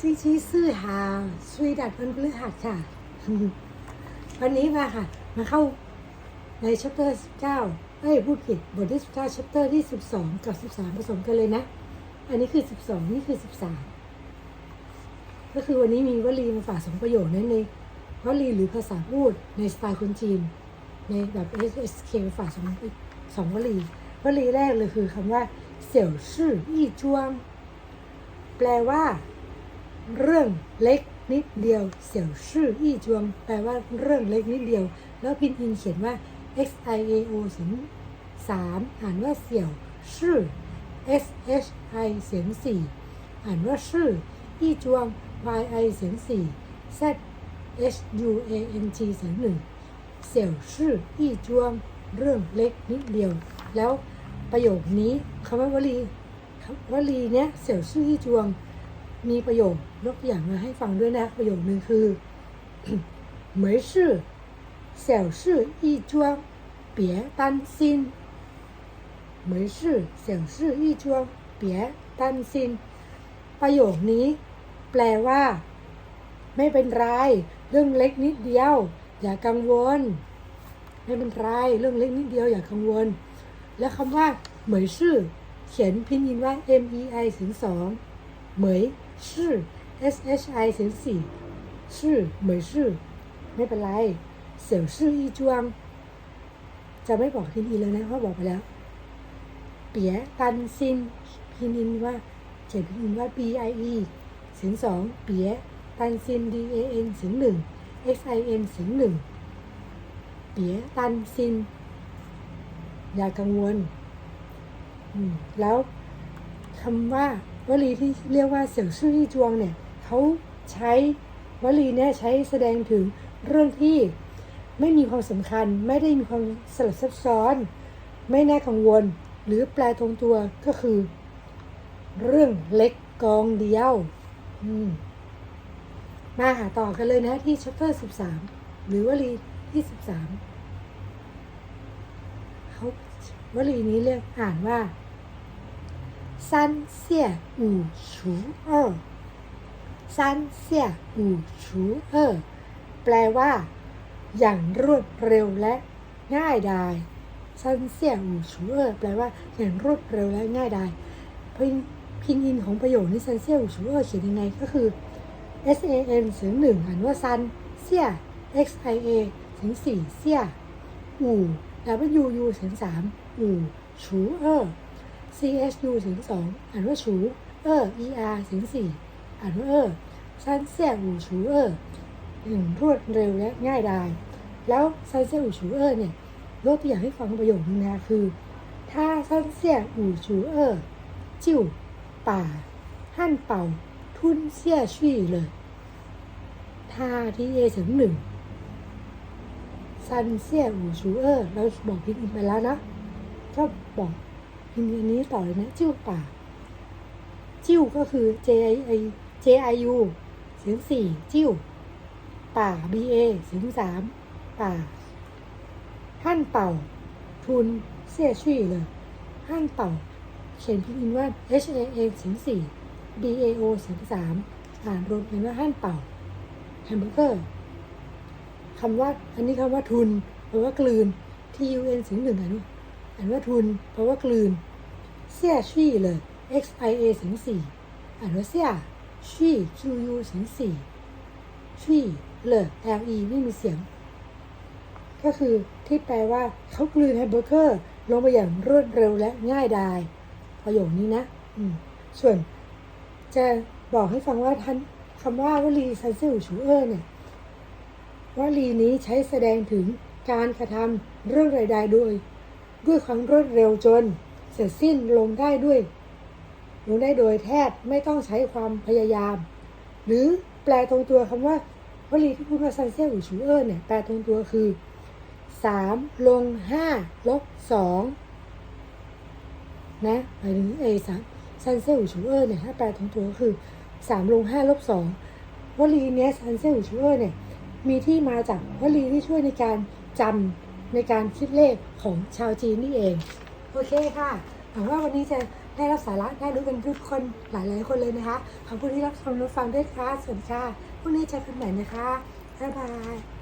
ซีชีซื่อหาสวีดัดวันพฤหัสค่ะ วันนี้มาค่ะ มาเข้าในชัปเตอร์19เอ้ยพูดผิดบทที่19ชัปเตอร์ที่12กับ13ผสมกันเลยนะ อันนี้คือ12นี่คือ13ก็คือวันนี้มีวลีมาฝากสองประโยคนั้นในวลีหรือภาษาพูดในสไตล์คนจีน ในแบบ SSK มาฝากสองสองวลีวลีแรกเลยคือคำว่าเสี่ยวชื่ออี้จวง แปลว่า เรื่องเล็กนิดเดียว เสี่ยวชื่ออี้จวง แปลว่าเรื่องเล็กนิดเดียว แล้วพินอินเขียนว่า x i a o เสียงสามอ่านว่าเสี่ยว ชื่อ s h i เสียงสี่อ่านว่าชื่อ อี้จวง y i เสียงสี่ z h u a n g เสียงหนึ่งเสี่ยวชื่อ อี้จวง เรื่องเล็กนิดเดียว แล้วประโยคนี้คำว่าวลีวลีเนี้ยเสี่ยวชื่ออี้จวง มีประโยคยกตัวอย่างมาให้ฟังด้วยนะ ประโยคนึงคือ 没事小事一桩别担心没事小事一桩别担心ประโยคนี้ แปลว่า ไม่เป็นไร เรื่องเล็กนิดเดียว อย่ากังวล ไม่เป็นไร เรื่องเล็กนิดเดียว อย่ากังวล แล้วคำว่าเหมยชื่อ เขียนพินยินว่า M E I เสียงสอง เหมยชื่อ S H I เสียงสี่ชื่อเหมยชื่อ ไม่เป็นไร เสี่ยวชื่ออีจวง จะไม่บอกพินอินเลยนะเพราะบอกไปแล้ว เปียตันซินพินอินว่าเขียนพินอินว่า B I E เสียงสองเปียตันซิน D A N เสียงหนึ่ง X I N เสียงหนึ่งเปียตันซิน อย่ากังวล แล้วคำว่า วลีที่เรียกว่าเสี่ยวชื่ออี้จวงเนี่ยเขาใช้วลีเนี่ยใช้แสดงถึงเรื่องที่ไม่มีความสำคัญ ไม่ได้มีความสลับซับซ้อน ไม่น่ากังวล หรือแปลตรงตัวก็คือ เรื่องเล็กกองเดียวมมาหาต่อกันเลยนะที่ชัปเตอร์13หรือวลีที่13เขาวลีนี้เรียกอ่านว่า ซันเสี่ยอู่ชูเออซันเซียอู่ชูเออแปลว่า อย่างรวดเร็วและง่ายดายซันเสี่ย5ชูเออแปลว่าอย่างรวดเร็วและง่ายดายพินพินอินของประโยคนี้ซันเสี่ย5ชูเออเขียนยังไงก็คือ S A N เสียงหนึ่งอ่านว่าซันเสี่ย X I A เสียงสี่เสี่ยอู่ W U เสียงสามอู่ชูเออ C H U เสียงสองอ่านว่าชูเออ E R เสียงสี่อ่านว่าเออซันเสี่ยอู่ชูเออหนึ่งรวดเร็วและง่ายดาย แล้วซันเสี่ยอู่ชูเออเนี่ยยกตัวอย่างให้ฟังประโยคนึงนะคือ ถ้าซันเสี่ยอู่ชูเออจิ้วป่า หั่นเป่า ทุนเสี่ยชี่เลยทาที่เอเสียงหนึ่งซันเซี่ยอูชูเออร์เราบอกพินอินไปแล้วนะ ก็บอก พินอินนี้ต่อเลยนะจิ้วป่า จิ้วก็คือ J I I J I U เสียงสี่จิ้ว ป่า B A เสียงสามป่าหั่นเป่า ทุนเสียชี่เลยหั่นเป่า เขียนพินอินว่า H A A เสียงสี่ B A O เสียงสามอ่านรวมเป็นว่าหั่นเป่าแฮมเบอร์เกอร์คำว่า อันนี้คำว่าทุนแปลว่ากลืน T U N เสียงหนึ่งอ่านว่ อ่านว่าทุนแปลว่ากลืน เสียชี่เลย X I A เสียงสี่อ่านว่าเสียชี่ Q U เสียงสี่ชี่เลย L E ไม่มีเสียง ก็คือที่แปลว่าเขากลืนแฮมเบอร์เกอร์ ลงไปอย่างรวดเร็วและง่ายดาย ประโยคนี้นะ อืม ส่วนจะบอกให้ฟังว่าท่านคำว่าวลีซันเซลชูเออร์เนี่ยวลีนี้ใช้แสดงถึงการกระทำเรื่องใดๆโดย ด้วยความรวดเร็วจน เสร็จสิ้นลงได้ด้วย ลงได้โดยแทบไม่ต้องใช้ความพยายาม หรือแปลตรงตัวคำว่าวลีที่พูดว่าซันเซียอูชูเออร์เนี่ยแปลตรงตัวคือสามลงห้าลบสองนะหมายถึงเอสามซันเซียอูชูเออร์เนี่ยถ้าแปลตรงตัวก็คือสามลงห้าลบสองวลีเนี้ยซันเซียอูชูเออร์เนี่ยมีที่มาจากวลีที่ช่วยในการจำ ในการคิดเลขของชาวจีนนี่เอง โอเคค่ะหวังว่าวันนี้จะได้รับสาระได้รู้กันทุกคนหลายๆคนเลยนะคะ ขอบคุณที่รับชมรับฟังด้วยค่ะสวัสดีค่ะพรุ่งนี้เจอกันใหม่นะคะบ๊ายบาย